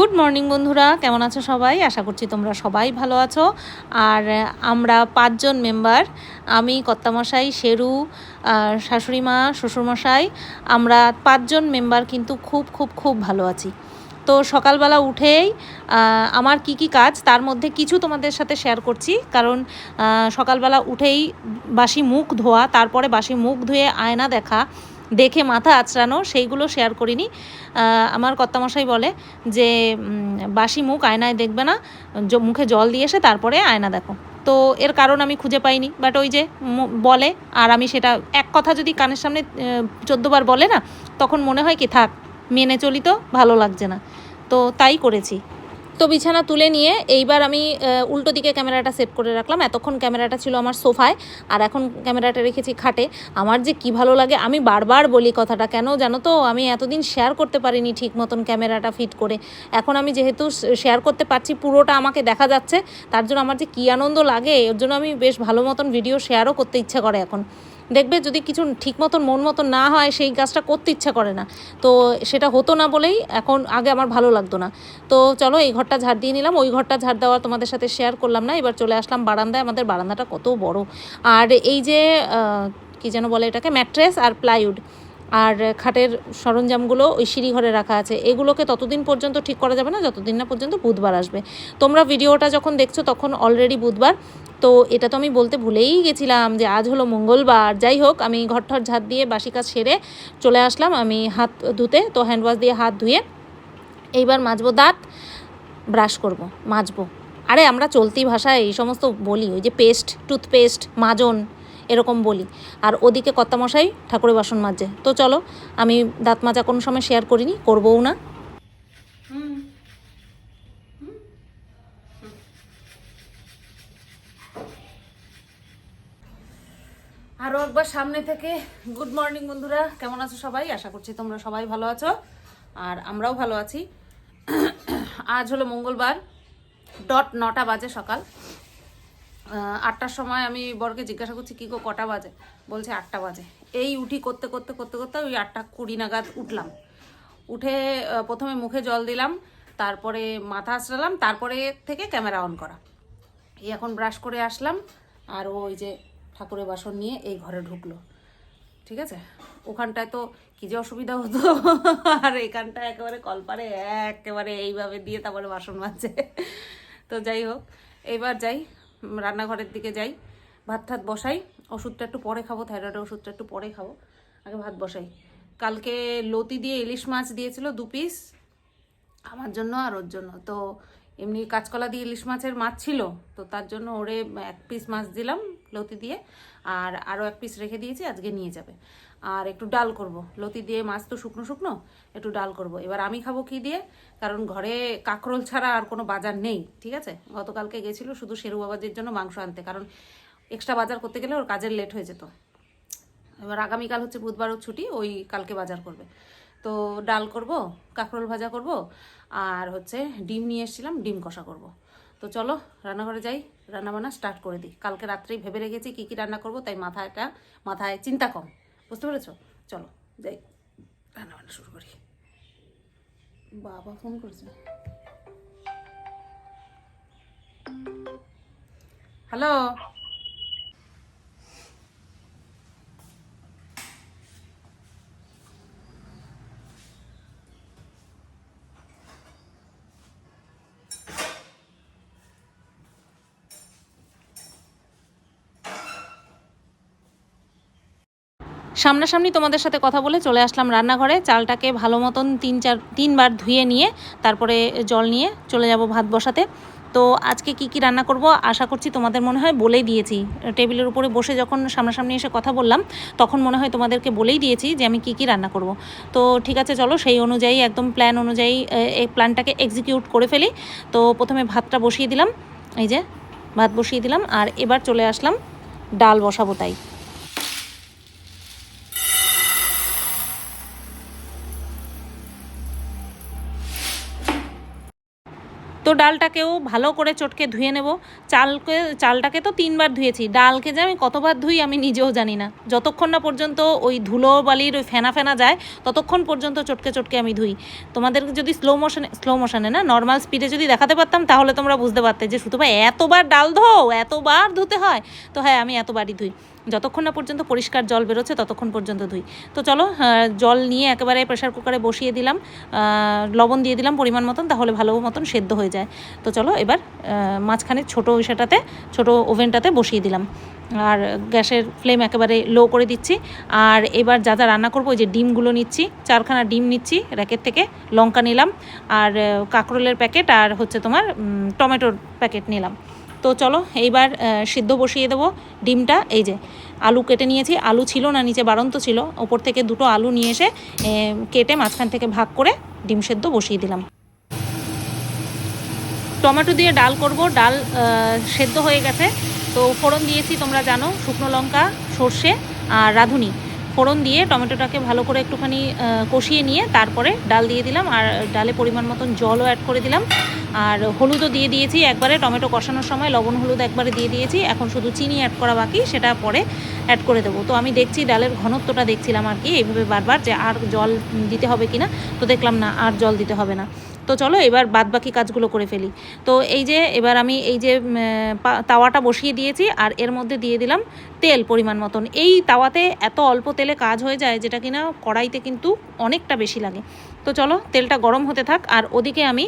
Good morning বন্ধুরা। কেমন আছো সবাই? আশা করছি তোমরা সবাই ভালো আছো। আর আমরা পাঁচজন মেম্বার। আমি কর্তামশাই, শেরু শাশুড়ি মা শ্বশুরমশাই। আমরা পাঁচজন মেম্বার কিন্তু খুব খুব খুব ভালো আছি। তো সকালবেলা উঠেই আমার কি কি কাজ তার মধ্যে কিছু তোমাদের সাথে শেয়ার করছি। কারণ সকালবেলা উঠেই বাসি মুখ ধোয়া, তারপরে বাসি মুখ ধুয়ে আয়না দেখা। দেখে মাথা আঁচড়ানো, সেইগুলো শেয়ার করিনি। আমার কর্তামশাই বলে যে বাসি মুখ আয়নায় দেখবে না মুখে জল দিয়ে এসে তারপরে আয়না দেখো। তো এর কারণ আমি খুঁজে পাইনি। বাট ওই যে বলে, আর আমি সেটা এক কথা যদি কানের সামনে চোদ্দোবার বলে না, তখন মনে হয় কি, থাক, মেনে চলি তো, ভালো লাগছে না। তো তাই করেছি। তো বিছানা তুলে নিয়ে এইবার আমি উল্টো দিকে ক্যামেরাটা সেট করে রাখলাম। এতক্ষণ ক্যামেরাটা ছিল আমার সোফায়, আর এখন ক্যামেরাটা রেখেছি খাটে। আমার যে কি ভালো লাগে, আমি বারবার বলি কথাটা, কেন জানো তো? আমি এতদিন শেয়ার করতে পারিনি ঠিক মতন ক্যামেরাটা ফিট করে। এখন আমি যেহেতু শেয়ার করতে পারছি, পুরোটা আমাকে দেখা যাচ্ছে। তার জন্য আমার যে কী আনন্দ লাগে ওর জন্য আমি বেশ ভালো মতন ভিডিও শেয়ারও করতে ইচ্ছা করে এখন। দেখবে যদি কিছু ঠিক মতন, মন মতন না হয়, সেই কাজটা করতে ইচ্ছা করে না। তো সেটা হতো না বলেই এখন আগে আমার ভালো লাগতো না। তো চলো এই ঘরটা ঝাড় দিয়ে নিলাম। ওই ঘরটা ঝাড় দেওয়া তোমাদের সাথে শেয়ার করলাম না। এবার চলে আসলাম বারান্দায়। আমাদের বারান্দাটা কত বড়। আর এই যে কি যেন বলে এটাকে? ম্যাট্রেস আর প্লাইউড আর খাটের সরঞ্জামগুলো ওই সিঁড়িঘরে রাখা আছে। এগুলোকে ততদিন পর্যন্ত ঠিক করা যাবে না, যতদিন না পর্যন্ত বুধবার আসবে। তোমরা ভিডিওটা যখন দেখছ তখন অলরেডি বুধবার। তো এটা তো আমি বলতে ভুলেই গেছিলাম যে আজ হলো মঙ্গলবার। যাই হোক, আমি ঘর ঠর ঝাঁট দিয়ে বাসি কাজ সেরে চলে আসলাম। আমি হাত ধুতে, তো হ্যান্ড ওয়াশ দিয়ে হাত ধুয়ে এইবার মাজবো দাঁত ব্রাশ করব, মাজবো। আরে আমরা চলতি ভাষায় এই সমস্ত বলি, ওই যে পেস্ট টুথপেস্ট মাজন। এরকম বলি। আর ওদিকে কর্তামশাই ঠাকুরের বাসন মাজে। তো চলো, আমি দাঁত মাজা কোনো সময় শেয়ার করিনি, করবও না। আরও একবার সামনে থেকে গুড মর্নিং বন্ধুরা, কেমন আছো সবাই? আশা করছি তোমরা সবাই ভালো আছো, আর আমরাও ভালো আছি। আজ হলো মঙ্গলবার ডট নটা বাজে সকাল। আটটার সময় আমি বরকে জিজ্ঞাসা করছি, কী গো, কটা বাজে? বলছে, আটটা বাজে। এই উঠি করতে করতে করতে করতে ওই আটটা কুড়ি নাগাদ উঠলাম। উঠে প্রথমে মুখে জল দিলাম, তারপরে মাথা আঁচড়ালাম তারপরে থেকে ক্যামেরা অন করা। এই এখন ব্রাশ করে আসলাম, আর ওই যে ঠাকুরের বাসন নিয়ে এই ঘরে ঢুকলো। ঠিক আছে? ওখানটায় তো কি যে অসুবিধা হতো, আর এখানটায় একেবারে কলপারে একেবারে এইভাবে দিয়ে তারপরে বাসন মাজছে তো যাই হোক, এইবার যাই রান্নাঘরের দিকে যাই, ভাত ঠাত বসাই, ওষুধটা একটু পরে খাব, থাইরয়েডের ওষুধটা একটু পরে খাব, আগে ভাত বসাই। কালকে লতি দিয়ে ইলিশ মাছ দিয়েছিল দু পিস, আমার জন্য আর ওর জন্য। তো এমনি কাঁচকলা দিয়ে ইলিশ মাছের মাছ ছিল, তো তার জন্য ওরে এক পিস মাছ দিলাম লতি দিয়ে, আর আরও এক পিস রেখে দিয়েছি, আজকে নিয়ে যাবে। আর একটু ডাল করব। লতি দিয়ে মাছ তো শুকনো শুকনো, একটু ডাল করব। এবার আমি খাব কি দিয়ে? কারণ ঘরে কাঁকরোল ছাড়া আর কোনো বাজার নেই, ঠিক আছে? গতকালকে গেছিল শুধু শেরু বাবাজির জন্য মাংস আনতে, কারণ এক্সট্রা বাজার করতে গেলে ওর কাজের লেট হয়ে যেত। এবার আগামীকাল হচ্ছে বুধবারও ছুটি, ওই কালকে বাজার করবে। তো ডাল করব, কাঁকরোল ভাজা করব, আর হচ্ছে ডিম নিয়ে এসেছিলাম, ডিম কষা করব। তো চলো, রান্নাঘরে যাই, রান্নাবান্না স্টার্ট করে দিই। কালকে রাত্রেই ভেবে রেখেছি কী কী রান্না করব, তাই মাথাটা, মাথায় চিন্তা কম। বুঝতে পেরেছ? চলো যাই। রান্না বান্না শুরু করি। বাবা ফোন করেছে। হ্যালো? সামনাসামনি তোমাদের সাথে কথা বলে চলে আসলাম রান্নাঘরে। চালটাকে ভালো মতন তিন চার, তিনবার ধুয়ে নিয়ে তারপরে জল নিয়ে চলে যাব ভাত বসাতে। তো আজকে কি কি রান্না করব আশা করছি তোমাদের মনে হয় বলেই দিয়েছি। টেবিলের উপরে বসে যখন সামনাসামনি এসে কথা বললাম, তখন মনে হয় তোমাদেরকে বলেই দিয়েছি যে আমি কি কি রান্না করব। তো ঠিক আছে, চলো সেই অনুযায়ী, একদম প্ল্যান অনুযায়ী এই প্ল্যানটাকে এক্সিকিউট করে ফেলি। তো প্রথমে ভাতটা বসিয়ে দিলাম, এই যে ভাত বসিয়ে দিলাম, আর এবার চলে আসলাম, ডাল বসাবো তাই। তো ডালটাকেও ভালো করে চটকে ধুয়ে নেব। চালকে, চালটাকে তো তিনবার ধুয়েছি। ডালকে যে আমি কতবার ধুই আমি নিজেও জানি না। যতক্ষণ না পর্যন্ত ওই ধুলো বালির ওই ফেনা ফেনা যায়, ততক্ষণ পর্যন্ত চটকে চটকে আমি ধুই। তোমাদের যদি স্লো মোশনে স্লো মোশনে না নর্মাল স্পিডে যদি দেখাতে পারতাম, তাহলে তোমরা বুঝতে পারতে যে, শুধু ভাই এতবার ডাল ধো এতবার ধুতে হয়। তো হ্যাঁ আমি এতবারই ধুই। যতক্ষণ না পর্যন্ত পরিষ্কার জল বেরোচ্ছে ততক্ষণ পর্যন্ত ধুই। তো চলো জল নিয়ে একেবারে প্রেশার কুকারে বসিয়ে দিলাম লবণ দিয়ে দিলাম পরিমাণ মতন, তাহলে ভালো মতন সেদ্ধ হয়ে যায়। তো চলো, এবার মাঝখানে ছোটো সেটাতে ছোটো ওভেনটাতে বসিয়ে দিলাম। আর গ্যাসের ফ্লেম একেবারে লো করে দিচ্ছি। আর এবার যা যা রান্না করব ওই যে ডিমগুলো নিচ্ছি, চারখানা ডিম নিচ্ছি র্যাকেট থেকে লঙ্কা নিলাম, আর কাঁকরোলের প্যাকেট আর হচ্ছে তোমার টমেটোর প্যাকেট নিলাম। তো চলো এইবার সিদ্ধ বসিয়ে দেবো ডিমটা। এই যে আলু কেটে নিয়েছি। আলু ছিল না, নিচে বাড়ন্ত ছিল। ওপর থেকে দুটো আলু নিয়ে এসে কেটে মাঝখান থেকে ভাগ করে ডিম সেদ্ধ বসিয়ে দিলাম। টমেটো দিয়ে ডাল করব। ডাল সেদ্ধ হয়ে গেছে। তো ফোড়ন দিয়েছি, তোমরা জানো, শুকনো লঙ্কা, সর্ষে আর রাঁধুনি। ফোড়ন দিয়ে টমেটোটাকে ভালো করে একটুখানি কষিয়ে নিয়ে তারপরে ডাল দিয়ে দিলাম আর ডালে পরিমাণ মতন জলও অ্যাড করে দিলাম। আর হলুদও দিয়ে দিয়েছি একবারে, টমেটো কষানোর সময় লবণ হলুদ একবারে দিয়ে দিয়েছি। এখন শুধু চিনি অ্যাড করা বাকি, সেটা পরে অ্যাড করে দেবো। তো আমি দেখছি ডালের ঘনত্বটা দেখছিলাম আর কি, এইভাবে বারবার যে আর জল দিতে হবে কি না তো দেখলাম না আর জল দিতে হবে না। তো চলো এবার বাদ বাকি কাজগুলো করে ফেলি। তো এই যে এবার আমি এই যে তাওয়াটা বসিয়ে দিয়েছি আর এর মধ্যে দিয়ে দিলাম তেল পরিমাণ মতন। এই তাওয়াতে এত অল্প তেলে কাজ হয়ে যায় যেটা কিনা কড়াইতে কিন্তু অনেকটা বেশি লাগে। তো চলো তেলটা গরম হতে থাক আর ওদিকে আমি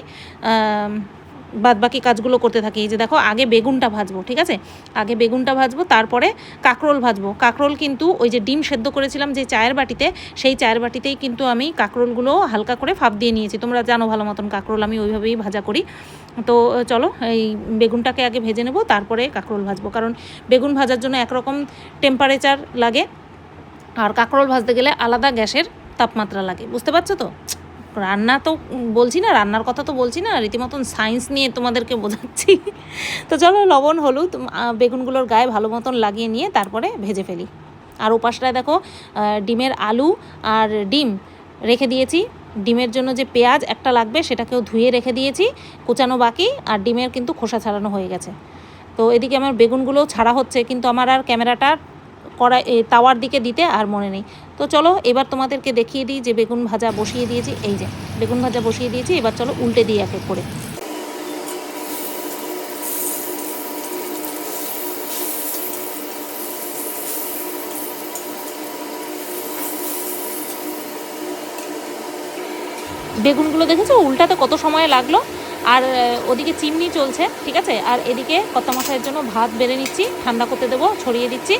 বাদ বাকি কাজগুলো করতে থাকি। এই যে দেখো, আগে বেগুনটা ভাজবো, ঠিক আছে? আগে বেগুনটা ভাজবো, তারপরে কাঁকরোল ভাজবো। কাঁকরোল কিন্তু ওই যে ডিম সেদ্ধ করেছিলাম যে চায়ের বাটিতে, সেই চায়ের বাটিতেই কিন্তু আমি কাঁকরোলগুলো হালকা করে ফাপ দিয়ে নিয়েছি। তোমরা জানো ভালো মতন কাঁকরোল আমি ওইভাবেই ভাজা করি। তো চলো, এই বেগুনটাকে আগে ভেজে নেব, তারপরে কাঁকরোল ভাজবো। কারণ বেগুন ভাজার জন্য একরকম টেম্পারেচার লাগে, আর কাঁকরোল ভাজতে গেলে আলাদা গ্যাসের তাপমাত্রা লাগে। বুঝতে পারছ তো? রান্না তো বলছি না, রান্নার কথা তো বলছি না, রীতিমতন সায়েন্স নিয়ে তোমাদেরকে বোঝাচ্ছি। তো চলো লবণ, হলুদ বেগুনগুলোর গায়ে ভালো মতন লাগিয়ে নিয়ে তারপরে ভেজে ফেলি। আর ওপাশটায় দেখো ডিমের আলু আর ডিম রেখে দিয়েছি। ডিমের জন্য যে পেঁয়াজ একটা লাগবে সেটাকেও ধুয়ে রেখে দিয়েছি, কুচানো বাকি আর ডিমের কিন্তু খোসা ছাড়ানো হয়ে গেছে। তো এদিকে আমার বেগুনগুলো ছাড়া হচ্ছে, কিন্তু আমার আর ক্যামেরাটা কড়াই তাওয়ার দিকে দিতে আর মনে নেই। তো চলো এবার তোমাদেরকে দেখিয়ে দিই যে বেগুন ভাজা বসিয়ে দিয়েছি। এই যে, বেগুন ভাজা বসিয়ে দিয়েছি। এবার চলো উল্টে দিই এক এক করে। বেগুনগুলো দেখেছ? উল্টাতে কত সময় লাগল? আর ওদিকে চিমনি চলছে, ঠিক আছে? আর এদিকে কত্তা মশাইয়ের জন্য ভাত বেড়ে নিচ্ছি, ঠান্ডা করতে দেবো, ছড়িয়ে দিচ্ছি,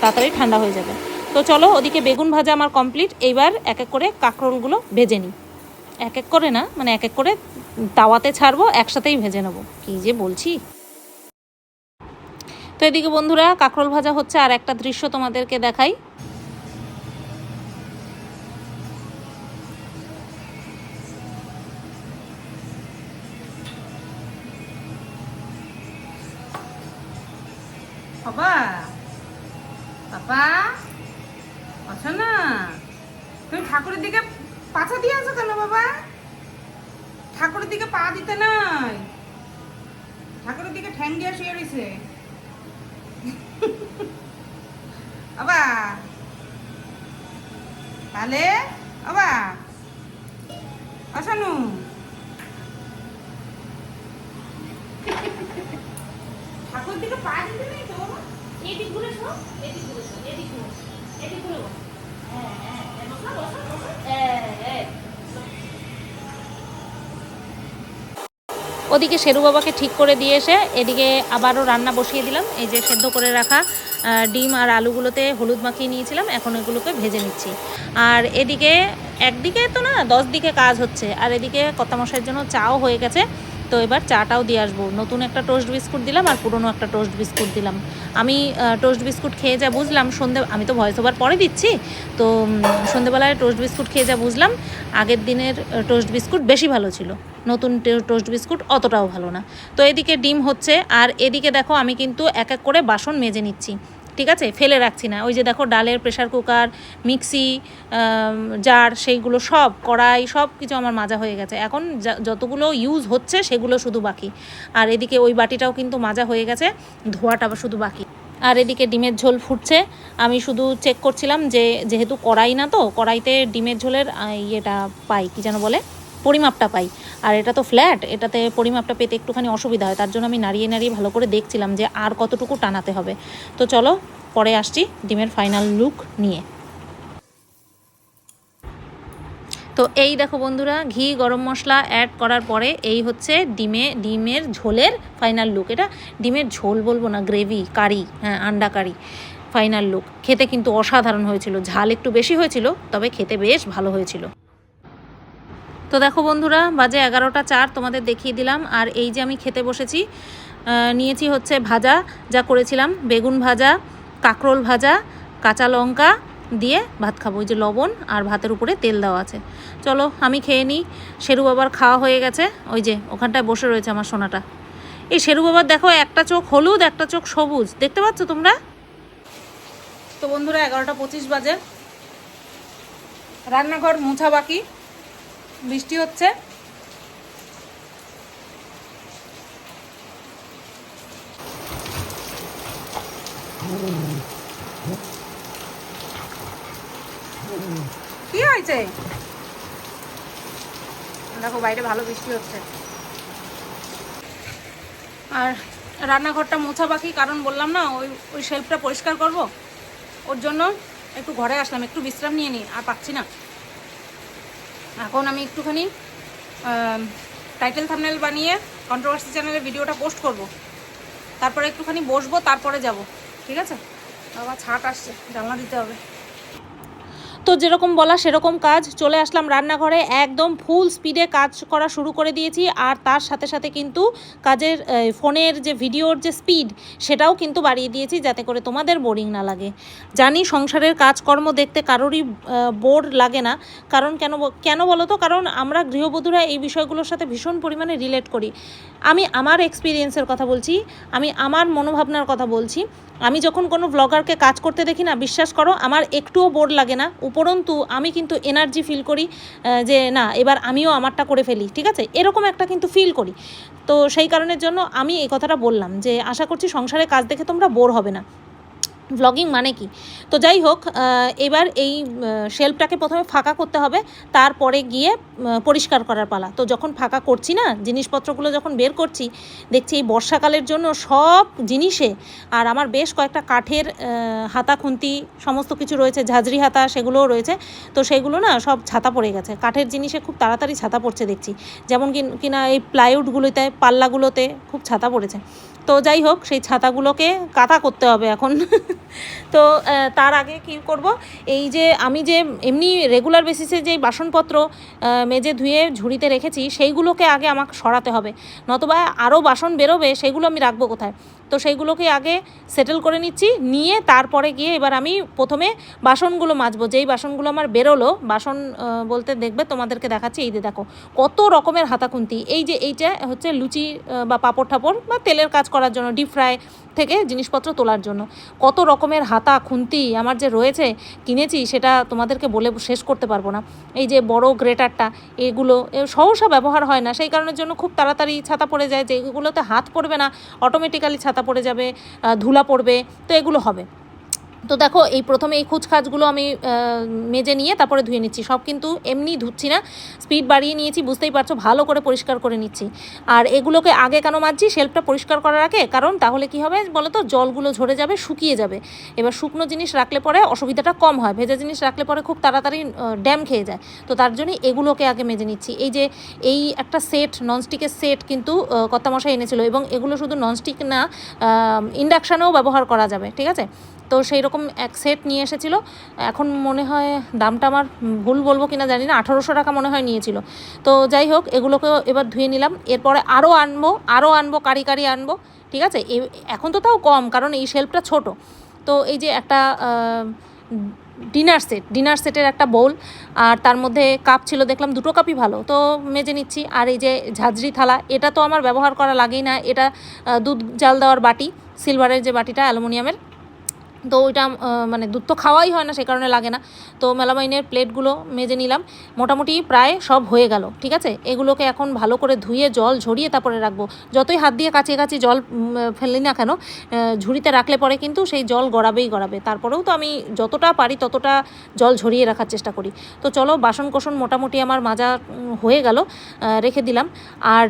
তাড়াতাড়ি ঠান্ডা হয়ে যাবে। তো চলো, ওদিকে বেগুন ভাজা আমার কমপ্লিট এইবার এক এক করে কাঁকরোলগুলো ভেজে নিই। এক এক করে না মানে এক এক করে তাওয়াতে ছাড়বো, একসাথেই ভেজে নেব। কী যে বলছি? তো এদিকে বন্ধুরা, কাঁকরোল ভাজা হচ্ছে আর একটা দৃশ্য তোমাদেরকে দেখাই। বাবা আছো না তুমি ঠাকুরের দিকে পাছা দিয়ে আছো কেন বাবা? ঠাকুরের দিকে পা দিতে নাই। ঠাকুরের দিকে ঠ্যাং দিয়ে শুয়ে রয়েছে। বাবা, তাহলে ওদিকে শেরু বাবাকে ঠিক করে দিয়ে এসে এদিকে আবারও রান্না বসিয়ে দিলাম। এই যে সেদ্ধ করে রাখা ডিম আর আলুগুলোতে হলুদ মাখিয়ে নিয়েছিলাম, এখন এগুলোকে ভেজে নিচ্ছি। আর এদিকে, একদিকে তো না দশ দিকে কাজ হচ্ছে, আর এদিকে কর্তামশাইয়ের জন্য চাও হয়ে গেছে। তো এবার চাটাও দিয়ে আসব। নতুন একটা টোস্ট বিস্কুট দিলাম আর পুরনো একটা টোস্ট বিস্কুট দিলাম। আমি টোস্ট বিস্কুট খেয়ে যা বুঝলাম, সন্ধে, আমি তো ভয়েস ওভার পরে দিচ্ছি, তো সন্ধেবেলায় টোস্ট বিস্কুট খেয়ে যা বুঝলাম, আগের দিনের টোস্ট বিস্কুট বেশি ভালো ছিল। নতুন টোস্ট বিস্কুট অতটাও ভালো না। তো এদিকে ডিম হচ্ছে, আর এদিকে দেখো আমি কিন্তু এক এক করে বাসন মেজে নিচ্ছি। ঠিক আছে? ফেলে রাখছি না। ওই যে দেখো ডালের প্রেশার কুকার মিক্সি জার সেইগুলো সব, কড়াই সব কিছু আমার মাজা হয়ে গেছে। এখন যতগুলো ইউজ হচ্ছে সেগুলো শুধু বাকি। আর এদিকে ওই বাটিটাও কিন্তু মাজা হয়ে গেছে, ধোয়াটা শুধু বাকি। আর এদিকে ডিমের ঝোল ফুটছে। আমি শুধু চেক করছিলাম যে, যেহেতু কড়াই না তো, কড়াইতে ডিমের ঝোলের ইয়েটা পাই, কি যেন বলে? পরিমাপটা পাই। আর এটা তো ফ্ল্যাট, এটাতে পরিমাপটা পেতে একটুখানি অসুবিধা হয়। তার জন্য আমি নাড়িয়ে নাড়িয়ে ভালো করে দেখছিলাম যে আর কতটুকু টানাতে হবে। তো চলো, পরে আসছি ডিমের ফাইনাল লুক নিয়ে। তো এই দেখো বন্ধুরা, ঘি, গরম মশলা অ্যাড করার পরে এই হচ্ছে ডিমে, ডিমের ঝোলের ফাইনাল লুক এটা ডিমের ঝোল বলব না গ্রেভি কারি হ্যাঁ আন্ডা কারি ফাইনাল লুক খেতে কিন্তু অসাধারণ হয়েছিল। ঝাল একটু বেশি হয়েছিল, তবে খেতে বেশ ভালো হয়েছিল। তো দেখো বন্ধুরা, বাজে এগারোটা চার তোমাদের দেখিয়ে দিলাম। আর এই যে আমি খেতে বসেছি নিয়েছি হচ্ছে ভাজা, যা করেছিলাম। বেগুন ভাজা, কাঁকরোল ভাজা, কাঁচা লঙ্কা দিয়ে ভাত খাব। ওই যে লবণ আর ভাতের উপরে তেল দেওয়া আছে। চলো, আমি খেয়ে নিই। শেরু বাবার খাওয়া হয়ে গেছে। ওই যে ওখানটায় বসে রয়েছে আমার সোনাটা। এই শেরু বাবার দেখো, একটা চোখ হলুদ, একটা চোখ সবুজ। দেখতে পাচ্ছ তোমরা? তো বন্ধুরা, এগারোটা পঁচিশ বাজে। রান্নাঘর মোছা বাকি। বৃষ্টি হচ্ছে। কি হয়েছে? দেখো, বাইরে ভালো বৃষ্টি হচ্ছে। আর রান্নাঘরটা মোছা বাকি, কারণ বললাম না, ওই ওই শেল্ফটা পরিষ্কার করব। ওর জন্য একটু ঘরে আসলাম, একটু বিশ্রাম নিয়ে নিই, আর পাচ্ছি না। এখন আমি একটুখানি টাইটেল থামনেল বানিয়ে কন্ট্রোভার্সি চ্যানেলে ভিডিওটা পোস্ট করব। তারপরে একটুখানি বসবো, তারপরে যাব। ঠিক আছে? বাবা, ছাট আসছে, জানলা দিতে হবে। তো যেরকম বলা সেরকম কাজ। চলে আসলাম রান্নাঘরে, একদম ফুল স্পিডে কাজ করা শুরু করে দিয়েছি। আর তার সাথে সাথে কিন্তু কাজের ফোনের যে ভিডিওর যে স্পিড সেটাও কিন্তু বাড়িয়ে দিয়েছি যাতে করে তোমাদের বোরিং না লাগে। জানি সংসারের কাজকর্ম দেখতে কারোরই বোর লাগে না। কারণ কেন কেন বলো তো কারণ আমরা গৃহবধূরা এই বিষয়গুলোর সাথে ভীষণ পরিমাণে রিলেট করি। আমি আমার এক্সপিরিয়েন্সের কথা বলছি, আমি আমার মনোভাবনার কথা বলছি। আমি যখন কোনো ব্লগারকে কাজ করতে দেখি না, বিশ্বাস করো, আমার একটুও বোর লাগে না। উপরন্তু আমি কিন্তু এনার্জি ফিল করি যে না, এবার আমিও আমারটা করে ফেলি, ঠিক আছে? এরকম একটা কিন্তু ফিল করি। তো সেই কারণের জন্য আমি এই কথাটা বললাম যে, আশা করছি সংসারে কাজ দেখে তোমরা বোর হবে না। ব্লগিং মানে কি? তো যাই হোক এবার এই শেল্ফটাকে প্রথমে ফাঁকা করতে হবে, তারপরে গিয়ে পরিষ্কার করার পালা। তো যখন ফাঁকা করছি না, জিনিসপত্রগুলো যখন বের করছি, দেখছি এই বর্ষাকালের জন্য সব জিনিসে, আর আমার বেশ কয়েকটা কাঠের হাতা, খুন্তি, সমস্ত কিছু রয়েছে, ঝাঁঝরি হাতা সেগুলোও রয়েছে। তো সেগুলো না সব ছাতা পড়ে গেছে। কাঠের জিনিসে খুব তাড়াতাড়ি ছাতা পড়ছে দেখছি। যেমন কিনা এই প্লাইউডগুলোতে পাল্লাগুলোতে খুব ছাতা পড়েছে। তো যাই হোক, সেই ছাতাগুলোকে কাতা করতে হবে এখন। তো তার আগে কি করব? এই যে আমি যে এমনি রেগুলার বেসিসে যে বাসনপত্র মেজে ধুয়ে ঝুড়িতে রেখেছি, সেইগুলোকে আগে আমাকে সরাতে হবে। নতবা আরও বাসন বেরোবে, সেগুলো আমি রাখব কোথায়? তো সেইগুলোকে আগে সেটেল করে নিচ্ছি। নিয়ে তারপরে গিয়ে এবার আমি প্রথমে বাসনগুলো মাজবো। যেই বাসনগুলো আমার বেরোলো, বাসন বলতে দেখবে তোমাদেরকে দেখাচ্ছি। এই যে দেখো, কত রকমের হাতাখুন্তি। এই যে এইটা হচ্ছে লুচি বা পাঁপড় ঠাপড় বা তেলের কাজ করার জন্য ডিপ ফ্রাই থেকে জিনিসপত্র তোলার জন্য। কত রকমের হাতা, খুন্তি আমার যে রয়েছে, কিনেছি সেটা তোমাদেরকে বলে শেষ করতে পারব না। এই যে বড় গ্রেটারটা, এগুলো সহসা ব্যবহার হয় না। সেই কারণের জন্য খুব তাড়াতাড়ি ছাতা পড়ে যায় যে এগুলোতে হাত পড়বে না অটোমেটিক্যালি ছাতা পড়ে যাবে ধুলা পড়বে, তো এগুলো হবে। তো দেখো এই প্রথমে এই খুচখাচগুলো আমি মেজে নিয়ে তারপরে ধুয়ে নিচ্ছি। সব কিন্তু এমনি ধুচ্ছি না স্পিড বাড়িয়ে নিয়েছি বুঝতেই পারছ ভালো করে পরিষ্কার করে নিচ্ছি। আর এগুলোকে আগে কেন মাজছি? শেল্ফটা পরিষ্কার করার আগে কারণ তাহলে কি হবে বলো তো জলগুলো ঝরে যাবে শুকিয়ে যাবে। এবার শুকনো জিনিস রাখলে পরে অসুবিধাটা কম হয় ভেজা জিনিস রাখলে পরে খুব তাড়াতাড়ি ড্যাম খেয়ে যায়। তো তার জন্য এগুলোকে আগে মেজে নিচ্ছি। এই যে এই একটা সেট ননস্টিকের সেট কিন্তু আহ, কর্তামশাই এনেছিল এবং এগুলো শুধু ননস্টিক না ইন্ডাকশানেও ব্যবহার করা যাবে ঠিক আছে? তো সেই রকম এক সেট নিয়ে এসেছিল। এখন মনে হয় দামটা আমার ভুল বলব কিনা জানি না, আঠারোশো টাকা মনে হয় নিয়েছিল। তো যাই হোক, এগুলোকেও এবার ধুয়ে নিলাম। এরপরে আরও আনব আরও আনব, কারি কারি আনব, ঠিক আছে? এখন তো তাও কম, কারণ এই শেল্ফটা ছোট। তো এই যে একটা ডিনার সেট ডিনার সেটের একটা বোল আর তার মধ্যে কাপ ছিল, দেখলাম দুটো কাপই ভালো। তো মেজে নিচ্ছি। আর এই যে ঝাঁঝরি থালা, এটা তো আমার ব্যবহার করা লাগেই না। এটা দুধ জাল দেওয়ার বাটি সিলভারের যে বাটিটা, অ্যালুমিনিয়ামের তো ওইটা মানে দুধ তো খাওয়াই হয় না, সে কারণে লাগে না। তো মেলামাইনের প্লেটগুলো মেজে নিলাম। মোটামুটি প্রায় সব হয়ে গেল, ঠিক আছে? এগুলোকে এখন ভালো করে ধুয়ে, জল ঝরিয়ে তারপরে রাখব। যতই হাত দিয়ে কাছে কাছে জল ফেললি না কেন ঝুড়িতে রাখলে পরে কিন্তু সেই জল গড়াবেই গড়াবে। তারপরেও তো আমি যতটা পারি ততটা জল ঝরিয়ে রাখার চেষ্টা করি। তো চলো বাসন কোসন মোটামুটি আমার মাজা হয়ে গেল রেখে দিলাম। আর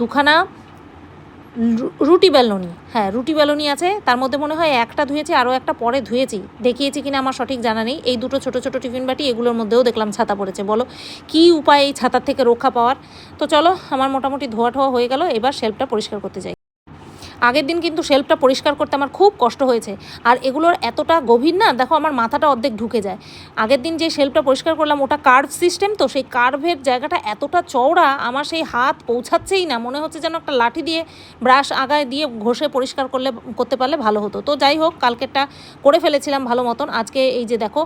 দুখানা রুটি বেলনি। হ্যাঁ রুটি বেলনি আছে। তার মধ্যে মনে হয় একটা ধুয়েছি, আরও একটা পরে ধুয়েছি। দেখিয়েছি কিনা আমার সঠিক জানা নেই। এই দুটো ছোট ছোট টিফিন বাটি, এগুলোর মধ্যেও দেখলাম ছাতা পড়েছে। বলো, কি উপায় এই ছাতার থেকে রক্ষা পাওয়ার? তো চলো, আমার মোটামুটি ধোয়া ঠোয়া হয়ে গেল। এবার শেল্ফটা পরিষ্কার করতে যাই। আগের দিন কিন্তু শেল্ফটা পরিষ্কার করতে আমার খুব কষ্ট হয়েছে। আর এগুলোর এতটা গভীর না, দেখো আমার মাথাটা অর্ধেক ঢুকে যায়। আগের দিন যে শেল্ফটা পরিষ্কার করলাম, ওটা কার্ভ সিস্টেম তো, সেই কার্ভের জায়গাটা এতটা চওড়া, আমার সেই হাত পৌঁছাচ্ছেই না। মনে হচ্ছে যেন একটা লাঠি দিয়ে ব্রাশ আগায় দিয়ে ঘষে পরিষ্কার করলে, করতে পারলে ভালো হতো। তো যাই হোক, কালকেরটা করে ফেলেছিলাম ভালো মতন। আজকে এই যে দেখো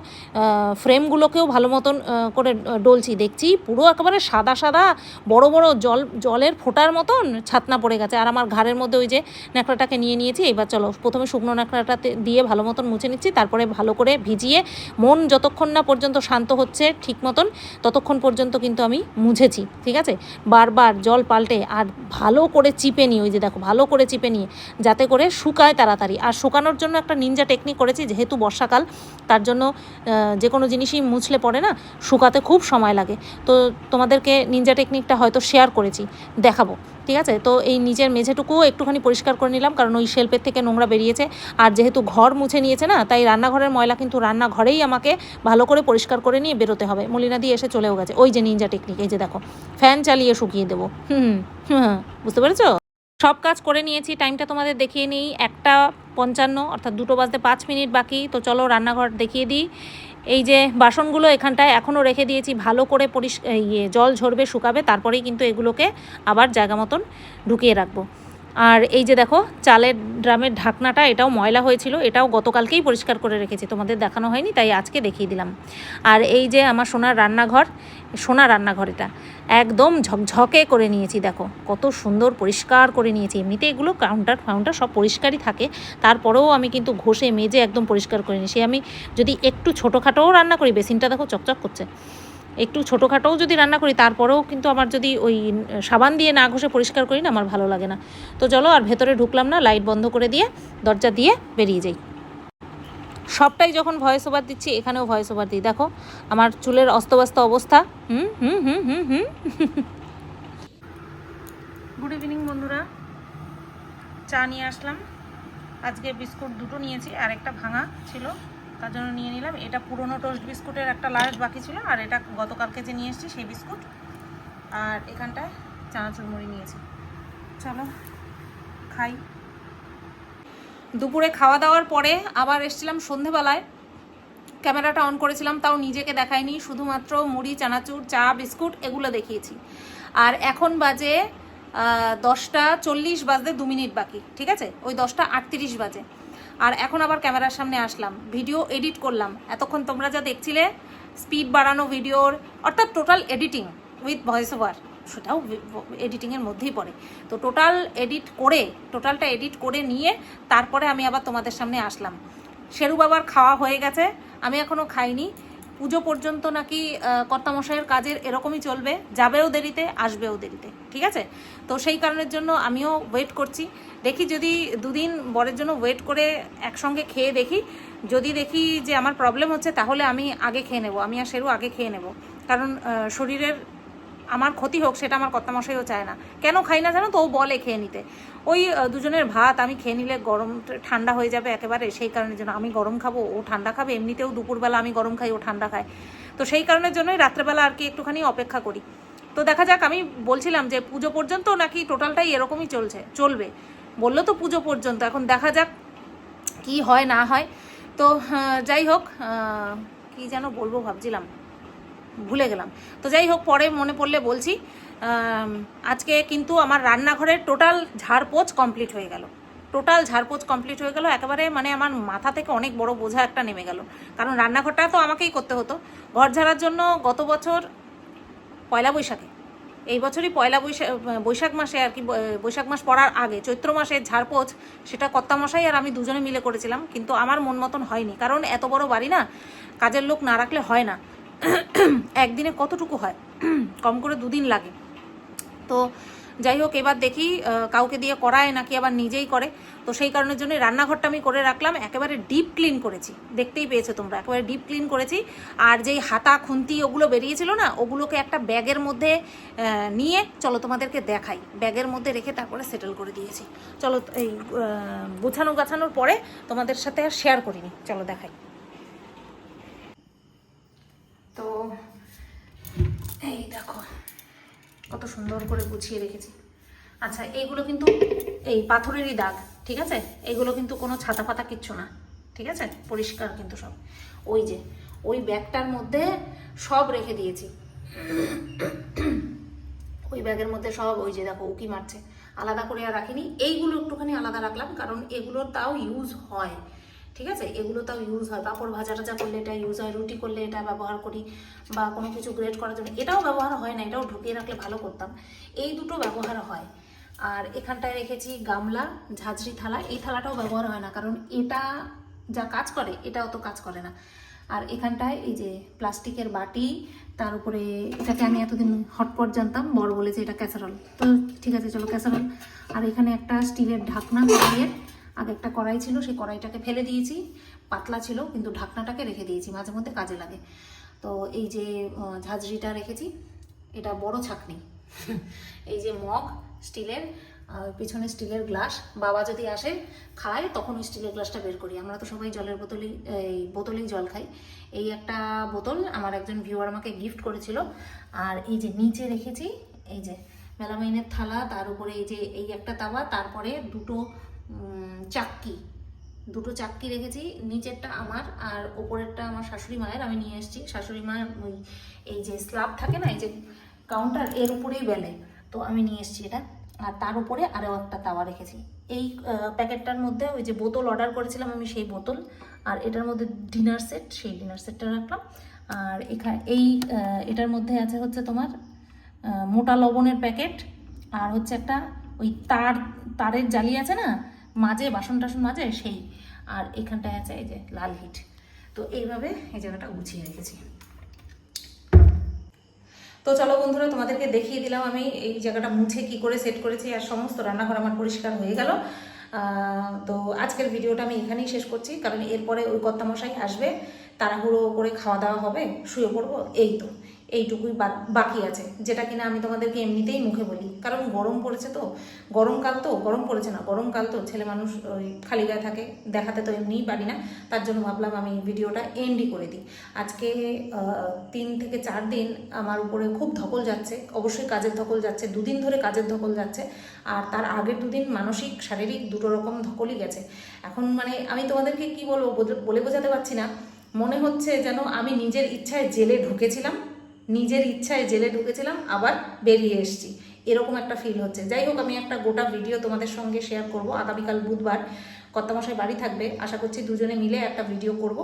ফ্রেমগুলোকেও ভালো মতন করে ডলছি। দেখছি পুরো একেবারে সাদা সাদা, বড় বড় জল, জলের ফোঁটার মতন ছাতনা পড়ে গেছে। আর আমার ঘাড়ের মধ্যে ওই যে ন্যাকড়াটাকে নিয়ে নিয়েছি। এবার চলো, প্রথমে শুকনো ন্যাকড়াটাতে দিয়ে ভালো মতন মুছে নিচ্ছি, তারপরে ভালো করে ভিজিয়ে মন যতক্ষণ না পর্যন্ত শান্ত হচ্ছে ঠিক মতন, ততক্ষণ পর্যন্ত কিন্তু আমি মুছেছি, ঠিক আছে? বারবার জল পাল্টে আর ভালো করে চিপে নিই ওই যে দেখো, ভালো করে চিপে নিয়ে, যাতে করে শুকায় তাড়াতাড়ি। আর শুকানোর জন্য একটা নিনজা টেকনিক করেছি, যেহেতু বর্ষাকাল, তার জন্য যে কোনো জিনিসই মুছলে পড়ে না, শুকাতে খুব সময় লাগে। তো তোমাদেরকে নিনজা টেকনিকটা হয়তো শেয়ার করেছি, দেখাবো। ঠিক আছে? তো এই নিচের মেঝেটুকুও একটুখানি পরিষ্কার করে নিলাম কারণ ওই শেল্পের থেকে নোংরা বেরিয়েছে। আর যেহেতু ঘর মুছে নিয়েছে না তাই রান্নাঘরের ময়লা কিন্তু রান্নাঘরেই আমাকে ভালো করে পরিষ্কার করে নিয়ে বেরোতে হবে। মলিনা দিয়ে এসে চলেও গেছে। ওই যে নিনজা টেকনিক এই যে দেখো ফ্যান চালিয়ে শুকিয়ে দেবো। হুম হুম, বুঝতে পেরেছ? সব কাজ করে নিয়েছি টাইমটা তোমাদের দেখিয়ে নিই। একটা পঞ্চান্ন অর্থাৎ দুটো বাজতে পাঁচ মিনিট বাকি। তো চলো রান্নাঘর দেখিয়ে দিই। এই যে বাসনগুলো এখানটায় এখনও রেখে দিয়েছি, ভালো করে পরিষ্কার ইয়ে জল ঝরবে, শুকাবে, তারপরেই কিন্তু এগুলোকে আবার জায়গা মতন ঢুকিয়ে রাখব। আর এই যে দেখো, চালের ড্রামের ঢাকনাটা, এটাও ময়লা হয়েছিল, এটাও গতকালকেই পরিষ্কার করে রেখেছি, তোমাদের দেখানো হয়নি, তাই আজকে দেখিয়ে দিলাম। আর এই যে আমার সোনার রান্নাঘর, সোনা রান্নাঘর এটা, একদম ঝকঝকে করে নিয়েছি, দেখো, কত সুন্দর পরিষ্কার করে নিয়েছি, এমনিতে এগুলো কাউন্টার ফাউন্টার সব পরিষ্কারই থাকে, তারপরেও আমি কিন্তু ঘষে, মেজে একদম পরিষ্কার করে সে আমি যদি একটু ছোটোখাটোও রান্না করি, বেসিনটা দেখো চকচক করছে একটু ছোটোখাটোও যদি রান্না করি, তারপরেও কিন্তু আমার যদি ওই সাবান দিয়ে না ঘষে পরিষ্কার করি না, আমার ভালো লাগে না। তো চলো আর ভেতরে ঢুকলাম না, লাইট বন্ধ করে দিয়ে দরজা দিয়ে বেরিয়ে যাই। সবটাই যখন ভয়েস ওভার দিচ্ছি, এখানেও ভয়েস ওভার দিই। দেখো, আমার চুলের অস্তব্যস্ত অবস্থা। হুম হুম হুম হুম হুম। গুড ইভিনিং বন্ধুরা। চা নিয়ে আসলাম। আজকে বিস্কুট দুটো নিয়েছি, আর একটা ভাঙা ছিল। তার জন্য নিয়ে নিলাম। এটা পুরনো টোস্ট বিস্কুটের একটা লাস্ট বাকি ছিল, আর এটা গতকালকে যে নিয়ে এসেছি সেই বিস্কুট। আর এখানটায় চানাচুর মুড়ি নিয়েছি। চলো, খাই। দুপুরে খাওয়া দাওয়ার পরে আবার এসেছিলাম সন্ধেবেলায়। ক্যামেরাটা অন করেছিলাম, তাও নিজেকে দেখাইনি। শুধুমাত্র মুড়ি, চানাচুর, চা, বিস্কুট এগুলো দেখিয়েছি। আর এখন বাজে দশটা চল্লিশ বাজতে দু মিনিট বাকি, ঠিক আছে? ওই দশটা আটত্রিশ বাজে। আর এখন আবার ক্যামেরার সামনে আসলাম। ভিডিও এডিট করলাম। এতক্ষণ তোমরা যা দেখছিলে স্পিড বাড়ানো ভিডিওর, অর্থাৎ total editing with voice over সেটাও এডিটিংয়ের মধ্যেই পড়ে। তো টোটাল এডিট করে টোটালটা এডিট করে নিয়ে তারপরে আমি আবার তোমাদের সামনে আসলাম। শেরু বাবার খাওয়া হয়ে গেছে, আমি এখনও খাইনি। পুজো পর্যন্ত নাকি কর্তামশাইয়ের কাজের এরকমই চলবে, যাবেও দেরিতে, আসবেও দেরিতে, ঠিক আছে? তো সেই কারণের জন্য আমিও ওয়েট করছি। দেখি যদি দুদিন বরের জন্য ওয়েট করে একসঙ্গে খেয়ে দেখি। যদি দেখি যে আমার প্রবলেম হচ্ছে, তাহলে আমি আগে খেয়ে নেব, আমি আর সেরু আগে খেয়ে নেব। কারণ শরীরের আমার ক্ষতি হোক, সেটা আমার কর্তামশাইও চায় না। কেন খাই না জানো তো? ও বলে খেয়ে নিতে। ওই দুজনের ভাত আমি খেয়ে নিলে গরম ঠান্ডা হয়ে যাবে একেবারে, সেই কারণের জন্য আমি গরম খাব, ও ঠান্ডা খাবে, এমনিতেও দুপুরবেলা আমি গরম খাই, ও ঠান্ডা খায়। তো সেই কারণের জন্যই রাত্রেবেলা আর কি একটুখানি অপেক্ষা করি। তো দেখা যাক, আমি বলছিলাম যে পুজো পর্যন্ত নাকি টোটালটাই এরকমই চলছে, চলবে। বলল তো পুজো পর্যন্ত, এখন দেখা যাক কি হয়, না হয়। তো যাই হোক কি যেন বলব ভাবছিলাম। ভুলে গেলাম। তো যাই হোক, পরে মনে পড়লে বলছি আজকে কিন্তু আমার রান্নাঘরের টোটাল ঝাড়পোছ কমপ্লিট হয়ে গেল। টোটাল ঝাড়পোছ কমপ্লিট হয়ে গেল, একেবারে মানে আমার মাথা থেকে অনেক বড় বোঝা একটা নেমে গেল। কারণ রান্নাঘরটা তো আমাকেই করতে হতো। ঘর ঝাড়ার জন্য গত বছর পয়লা বৈশাখে, এই বছরই পয়লা বৈশাখ বৈশাখ মাসে আর কি বৈশাখ মাস পড়ার আগে, চৈত্র মাসে ঝাড়পোছ সেটা কর্তামশাই আর আমি দুজনে মিলে করেছিলাম, কিন্তু আমার মন মতন হয়নি। কারণ এত বড় বাড়ি না, কাজের লোক না রাখলে হয় না। একদিনে কতটুকু হয়? কম করে দুদিন লাগে। তো যাই হোক, এবার দেখি কাউকে দিয়ে করায় নাকি আবার নিজেই করে। তো সেই কারণের জন্য রান্নাঘরটা আমি করে রাখলাম। একেবারে ডিপ ক্লিন করেছি। দেখতেই পেয়েছ তোমরা, একেবারে ডিপ ক্লিন করেছি। আর যেই হাতা, খুন্তি ওগুলো বেরিয়েছিল না, ওগুলোকে একটা ব্যাগের মধ্যে নিয়ে চলো তোমাদেরকে দেখাই। ব্যাগের মধ্যে রেখে তারপরে সেটেল করে দিয়েছি। চলো এই গোছানো গাছানোর পরে তোমাদের সাথে আর শেয়ার করিনি। চলো দেখাই। তো এই দেখো, কত সুন্দর করে গুছিয়ে রেখেছি। আচ্ছা এইগুলো কিন্তু এই পাথরেরই দাগ, ঠিক আছে? এইগুলো কিন্তু কোনো ছাতা পাতা কিচ্ছু না, ঠিক আছে? পরিষ্কার কিন্তু সব। ওই যে, ওই ব্যাগটার মধ্যে সব রেখে দিয়েছি। ওই ব্যাগের মধ্যে সব ওই যে দেখো, উকি মারছে। আলাদা করে আর রাখিনি। এইগুলো একটুখানি আলাদা রাখলাম, কারণ এগুলো তাও ইউজ হয়। ঠিক আছে? এগুলো তাও ইউজ হয়। পাঁপড় ভাজা টাজা করলে এটা ইউজ হয়, রুটি করলে এটা ব্যবহার করি বা কোনো কিছু গ্রেড করার জন্য। এটাও ব্যবহার হয় না, এটাও ঢুকিয়ে রাখলে ভালো করতাম। এই দুটো ব্যবহার হয়। আর এখানটায় রেখেছি গামলা, ঝাঁঝরি থালা। এই থালাটাও ব্যবহার হয় না, কারণ এটা যা কাজ করে, এটা অত কাজ করে না। আর এখানটায় এই যে প্লাস্টিকের বাটি, তার উপরে এটাকে আমি এতদিন হটপট জানতাম, বড় বলেছে এটা ক্যাসারল তো ঠিক আছে, চলো ক্যাসারল আর এখানে একটা স্টিলের ঢাকনা কড়াইয়ের আগে একটা কড়াই ছিল, সেই কড়াইটাকে ফেলে দিয়েছি। পাতলা ছিল, কিন্তু ঢাকনাটাকে রেখে দিয়েছি, মাঝে মধ্যে কাজে লাগে। তো এই যে ঝাঁঝরিটা রেখেছি, এটা বড় ছাকনি। এই যে মগ, স্টিলের পিছনে স্টিলের গ্লাস। বাবা যদি আসে, খায়, তখন স্টিলের গ্লাসটা বের করি। আমরা তো সবাই জলের বোতলেই, এই বোতলেই জল খাই। এই একটা বোতল আমার একজন ভিউয়ার আমাকে গিফট করেছিল। আর এই যে নিচে রেখেছি, এই যে মেলামাইনের থালা, তার উপরে এই যে, এই একটা তাওয়া, তারপরে দুটো চাক্কি। দুটো চাক্কি রেখেছি, নিচেরটা আমার আর ওপরেরটা আমার শাশুড়ি মায়ের, আমি নিয়ে এসেছি। শাশুড়ি মা ওই এই যে স্ল্যাব থাকে না, এই যে কাউন্টার এর উপরেই বেলে। তো আমি নিয়ে এসেছি এটা। আর তার উপরে আরও একটা তাওয়া রেখেছি। এই প্যাকেটটার মধ্যে ওই যে বোতল অর্ডার করেছিলাম আমি সেই বোতল। আর এটার মধ্যে ডিনার সেট সেই ডিনার সেটটা রাখলাম। আর এখানে এই এটার মধ্যে আছে হচ্ছে তোমার মোটা লবণের প্যাকেট। আর হচ্ছে একটা ওই তার, তারের জালি আছে না মাঝে বাসন টাসন মাঝে সেই। আর এখানটায় আছে এই যে লাল হিট। তো এইভাবে এই জায়গাটা গুছিয়ে রেখেছি। তো চলো বন্ধুরা, তোমাদেরকে দেখিয়ে দিলাম আমি এই জায়গাটা মুছে কি করে সেট করেছি আর সমস্ত রান্নাঘর আমার পরিষ্কার হয়ে গেল। তো আজকের ভিডিওটা আমি এখানেই শেষ করছি, কারণ এরপরে ওই কর্তামশাই আসবে, তাড়াহুড়ো করে খাওয়া দাওয়া হবে, শুয়ে পড়ব, এই তো। এইটুকুই বাকি আছে, যেটা কিনা আমি তোমাদেরকে এমনিতেই মুখে বলি। কারণ গরম পড়েছে তো, গরমকাল তো, গরম পড়েছে না, গরমকাল তো, ছেলে মানুষ ওই খালি গায়ে থাকে, দেখাতে তো এমনিই পারি না, তার জন্য ভাবলাম আমি ভিডিওটা এন্ডই করে দিই। আজকে তিন থেকে চার দিন আমার উপরে খুব ধকল যাচ্ছে, অবশ্যই কাজের ধকল যাচ্ছে, দুদিন ধরে কাজের ধকল যাচ্ছে, আর তার আগের দুদিন মানসিক, শারীরিক দুটো রকম ধকলই গেছে। এখন মানে আমি তোমাদেরকে কি বলব, বলে বোঝাতে পারছি না, মনে হচ্ছে যেন আমি নিজের ইচ্ছায় জেলে ঢুকেছিলাম নিজের ইচ্ছায় জেলে ঢুকেছিলাম, আবার বেরিয়ে এসেছি। এরকম একটা ফিল হচ্ছে। যাই হোক, আমি একটা গোটা ভিডিও তোমাদের সঙ্গে শেয়ার করব। আগামীকাল বুধবার কর্তামশাই বাড়ি থাকবে। আশা করছি দুজনে মিলে একটা ভিডিও করব,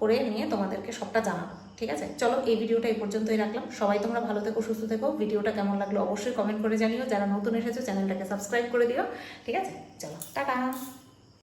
করে নিয়ে তোমাদেরকে সবটা জানাব। ঠিক আছে? চলো, এই ভিডিওটা এই পর্যন্তই রাখলাম। সবাই তোমরা ভালো থেকো, সুস্থ থেকো। ভিডিওটা কেমন লাগল অবশ্যই কমেন্ট করে জানিও। যারা নতুন এসেছ চ্যানেলটাকে সাবস্ক্রাইব করে দিও। ঠিক আছে? চলো, টাটা!